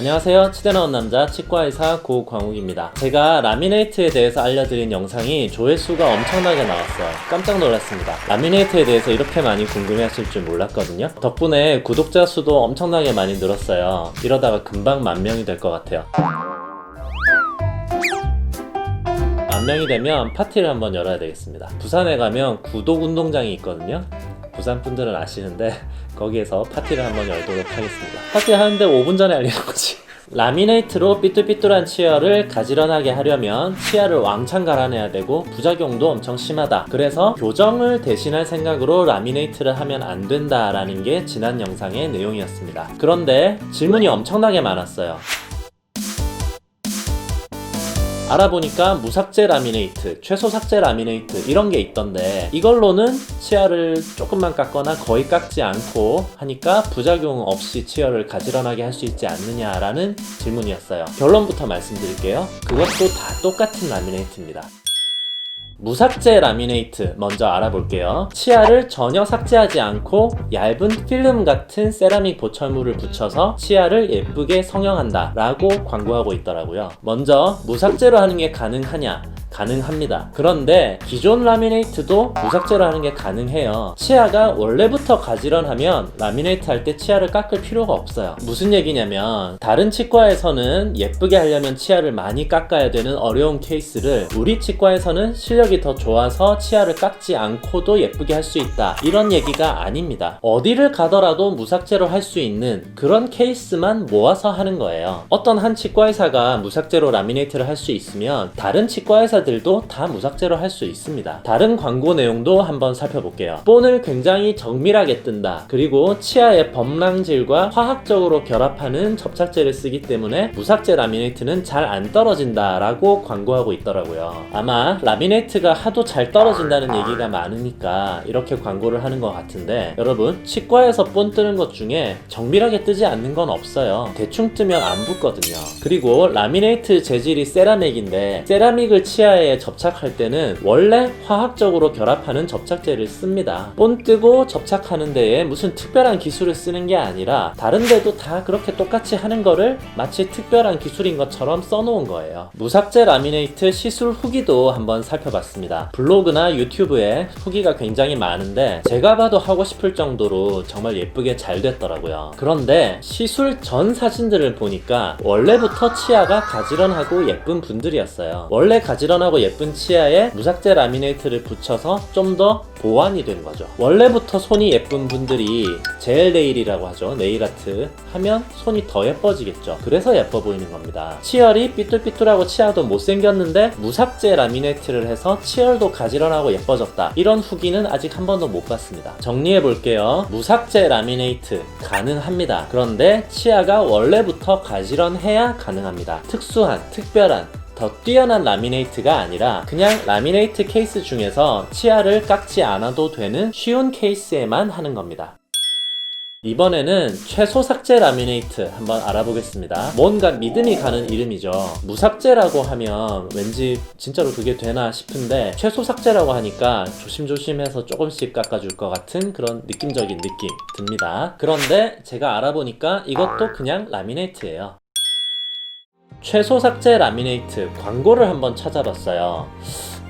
안녕하세요. 치대 나온 남자 치과의사 고광욱입니다. 제가 라미네이트에 대해서 알려드린 영상이 조회수가 엄청나게 나왔어요. 깜짝 놀랐습니다. 라미네이트에 대해서 이렇게 많이 궁금해하실 줄 몰랐거든요. 덕분에 구독자 수도 엄청나게 많이 늘었어요. 이러다가 금방 만 명이 될 것 같아요. 만 명이 되면 파티를 한번 열어야 되겠습니다. 부산에 가면 구독 운동장이 있거든요. 부산 분들은 아시는데 거기에서 파티를 한번 열도록 하겠습니다. 파티 하는데 5분 전에 알리는 거지. 라미네이트로 삐뚤삐뚤한 치아를 가지런하게 하려면 치아를 왕창 갈아내야 되고 부작용도 엄청 심하다. 그래서 교정을 대신할 생각으로 라미네이트를 하면 안 된다라는 게 지난 영상의 내용이었습니다. 그런데 질문이 엄청나게 많았어요. 알아보니까 무삭제 라미네이트, 최소 삭제 라미네이트 이런 게 있던데 이걸로는 치아를 조금만 깎거나 거의 깎지 않고 하니까 부작용 없이 치아를 가지런하게 할 수 있지 않느냐라는 질문이었어요. 결론부터 말씀드릴게요. 그것도 다 똑같은 라미네이트입니다. 무삭제 라미네이트 먼저 알아볼게요. 치아를 전혀 삭제하지 않고 얇은 필름 같은 세라믹 보철물을 붙여서 치아를 예쁘게 성형한다 라고 광고하고 있더라고요. 먼저 무삭제로 하는 게 가능하냐? 가능합니다. 그런데 기존 라미네이트도 무삭제로 하는 게 가능해요. 치아가 원래부터 가지런하면 라미네이트 할 때 치아를 깎을 필요가 없어요. 무슨 얘기냐면 다른 치과에서는 예쁘게 하려면 치아를 많이 깎아야 되는 어려운 케이스를 우리 치과에서는 실력이 더 좋아서 치아를 깎지 않고도 예쁘게 할 수 있다. 이런 얘기가 아닙니다. 어디를 가더라도 무삭제로 할 수 있는 그런 케이스만 모아서 하는 거예요. 어떤 한 치과 의사가 무삭제로 라미네이트를 할 수 있으면 다른 치과 의사 들도 다 무삭제로 할 수 있습니다. 다른 광고 내용도 한번 살펴볼게요. 본을 굉장히 정밀하게 뜬다. 그리고 치아의 범랑질과 화학적으로 결합하는 접착제를 쓰기 때문에 무삭제 라미네이트는 잘 안 떨어진다라고 광고하고 있더라고요. 아마 라미네이트가 하도 잘 떨어진다는 얘기가 많으니까 이렇게 광고를 하는 것 같은데 여러분 치과에서 본 뜨는 것 중에 정밀하게 뜨지 않는 건 없어요. 대충 뜨면 안 붙거든요. 그리고 라미네이트 재질이 세라믹인데 세라믹을 치아 에 접착할 때는 원래 화학적으로 결합하는 접착제를 씁니다. 본 뜨고 접착하는 데에 무슨 특별한 기술을 쓰는 게 아니라 다른 데도 다 그렇게 똑같이 하는 거를 마치 특별한 기술인 것처럼 써놓은 거예요. 무삭제 라미네이트 시술 후기도 한번 살펴봤습니다. 블로그나 유튜브에 후기가 굉장히 많은데 제가 봐도 하고 싶을 정도로 정말 예쁘게 잘 됐더라고요. 그런데 시술 전 사진들을 보니까 원래부터 치아가 가지런하고 예쁜 분들이었어요. 원래 가지런 하고 예쁜 치아에 무삭제 라미네이트를 붙여서 좀 더 보완이 된 거죠. 원래부터 손이 예쁜 분들이 젤 네일이라고 하죠. 네일 아트 하면 손이 더 예뻐지겠죠. 그래서 예뻐 보이는 겁니다. 치열이 삐뚤삐뚤하고 치아도 못생겼는데 무삭제 라미네이트를 해서 치열도 가지런하고 예뻐졌다. 이런 후기는 아직 한 번도 못 봤습니다. 정리해 볼게요. 무삭제 라미네이트 가능합니다. 그런데 치아가 원래부터 가지런해야 가능합니다. 특수한, 특별한 더 뛰어난 라미네이트가 아니라 그냥 라미네이트 케이스 중에서 치아를 깎지 않아도 되는 쉬운 케이스에만 하는 겁니다. 이번에는 최소 삭제 라미네이트 한번 알아보겠습니다. 뭔가 믿음이 가는 이름이죠. 무삭제라고 하면 왠지 진짜로 그게 되나 싶은데 최소 삭제라고 하니까 조심조심해서 조금씩 깎아줄 것 같은 그런 느낌적인 느낌 듭니다. 그런데 제가 알아보니까 이것도 그냥 라미네이트예요. 최소 삭제 라미네이트 광고를 한번 찾아봤어요.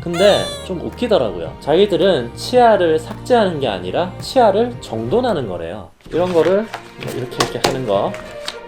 근데 좀 웃기더라고요. 자기들은 치아를 삭제하는 게 아니라 치아를 정돈하는 거래요. 이런 거를 뭐 이렇게 이렇게 하는 거.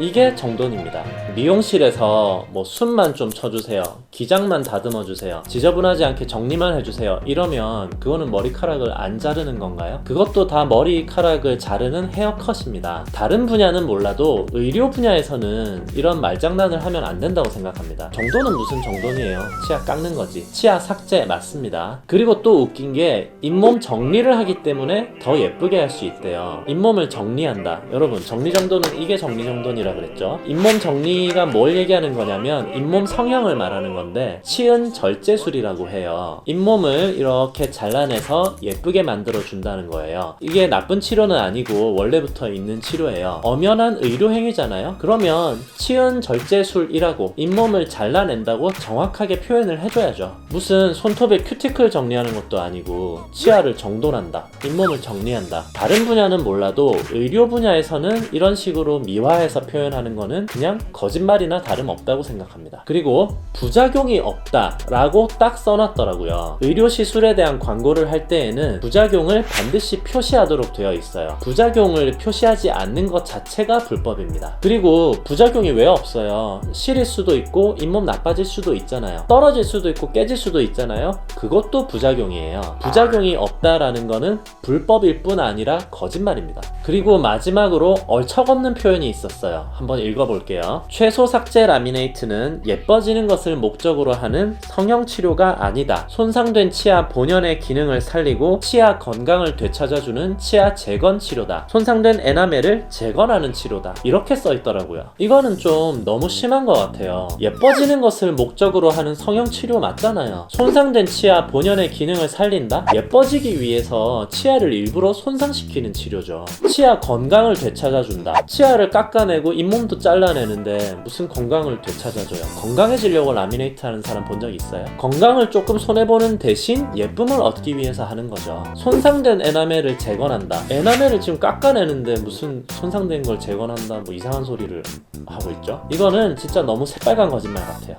이게 정돈입니다. 미용실에서 뭐 숨만 좀 쳐주세요. 기장만 다듬어 주세요. 지저분하지 않게 정리만 해주세요. 이러면 그거는 머리카락을 안 자르는 건가요? 그것도 다 머리카락을 자르는 헤어컷입니다. 다른 분야는 몰라도 의료 분야에서는 이런 말장난을 하면 안 된다고 생각합니다. 정돈은 무슨 정돈이에요? 치아 깎는 거지. 치아 삭제 맞습니다. 그리고 또 웃긴 게 잇몸 정리를 하기 때문에 더 예쁘게 할 수 있대요. 잇몸을 정리한다. 여러분 정리 정돈은 이게 정리 정돈이라 그랬죠. 잇몸 정리가 뭘 얘기하는 거냐면 잇몸 성형을 말하는 건데 치은 절제술이라고 해요. 잇몸을 이렇게 잘라내서 예쁘게 만들어 준다는 거예요. 이게 나쁜 치료는 아니고 원래부터 있는 치료예요. 엄연한 의료 행위잖아요. 그러면 치은 절제술이라고 잇몸을 잘라낸다고 정확하게 표현을 해줘야죠. 무슨 손톱에 큐티클 정리하는 것도 아니고 치아를 정돈한다. 잇몸을 정리한다. 다른 분야는 몰라도 의료 분야에서는 이런 식으로 미화해서 표현하는 거는 그냥 거짓말이나 다름없다고 생각합니다. 그리고 부작용이 없다 라고 딱 써놨더라고요. 의료 시술에 대한 광고를 할 때에는 부작용을 반드시 표시하도록 되어 있어요. 부작용을 표시하지 않는 것 자체가 불법입니다. 그리고 부작용이 왜 없어요? 시릴 수도 있고 잇몸 나빠질 수도 있잖아요. 떨어질 수도 있고 깨질 수도 있잖아요. 그것도 부작용이에요. 부작용이 없다라는 거는 불법일 뿐 아니라 거짓말입니다. 그리고 마지막으로 얼척없는 표현이 있었어요. 한번 읽어볼게요. 최소 삭제 라미네이트는 예뻐지는 것을 목적으로 하는 성형 치료가 아니다. 손상된 치아 본연의 기능을 살리고 치아 건강을 되찾아주는 치아 재건 치료다. 손상된 에나멜을 재건하는 치료다. 이렇게 써 있더라고요. 이거는 좀 너무 심한 것 같아요. 예뻐지는 것을 목적으로 하는 성형 치료 맞잖아요. 손상된 치아 본연의 기능을 살린다? 예뻐지기 위해서 치아를 일부러 손상시키는 치료죠. 치아 건강을 되찾아준다. 치아를 깎아내고 잇몸도 잘라내는데 무슨 건강을 되찾아줘요. 건강해지려고 라미네이트 하는 사람 본 적 있어요? 건강을 조금 손해보는 대신 예쁨을 얻기 위해서 하는 거죠. 손상된 에나멜을 재건한다. 에나멜을 지금 깎아내는데 무슨 손상된 걸 재건한다 뭐 이상한 소리를 하고 있죠. 이거는 진짜 너무 새빨간 거짓말 같아요.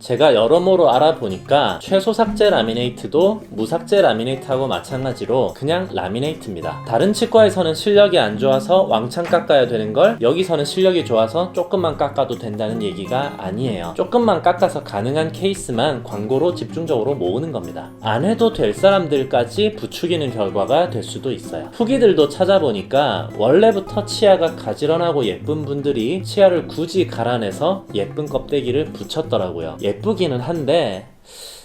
제가 여러모로 알아보니까 최소 삭제 라미네이트도 무삭제 라미네이트하고 마찬가지로 그냥 라미네이트입니다. 다른 치과에서는 실력이 안 좋아서 왕창 깎아야 되는 걸 여기서는 실력이 좋아서 조금만 깎아도 된다는 얘기가 아니에요. 조금만 깎아서 가능한 케이스만 광고로 집중적으로 모으는 겁니다. 안 해도 될 사람들까지 부추기는 결과가 될 수도 있어요. 후기들도 찾아보니까 원래부터 치아가 가지런하고 예쁜 분들이 치아를 굳이 갈아내서 예쁜 껍데기를 붙였더라고요. 예쁘기는 한데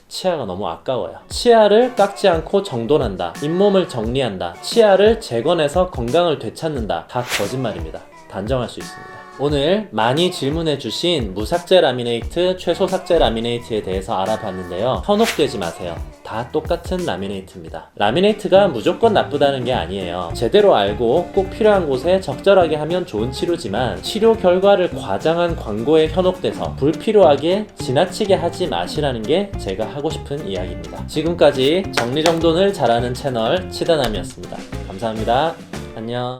치아가 너무 아까워요. 치아를 깎지 않고 정돈한다. 잇몸을 정리한다. 치아를 재건해서 건강을 되찾는다. 다 거짓말입니다. 단정할 수 있습니다. 오늘 많이 질문해 주신 무삭제 라미네이트, 최소 삭제 라미네이트에 대해서 알아봤는데요. 현혹되지 마세요. 다 똑같은 라미네이트입니다. 라미네이트가 무조건 나쁘다는 게 아니에요. 제대로 알고 꼭 필요한 곳에 적절하게 하면 좋은 치료지만 치료 결과를 과장한 광고에 현혹돼서 불필요하게 지나치게 하지 마시라는 게 제가 하고 싶은 이야기입니다. 지금까지 정리정돈을 잘하는 채널 치다남이었습니다. 감사합니다. 안녕.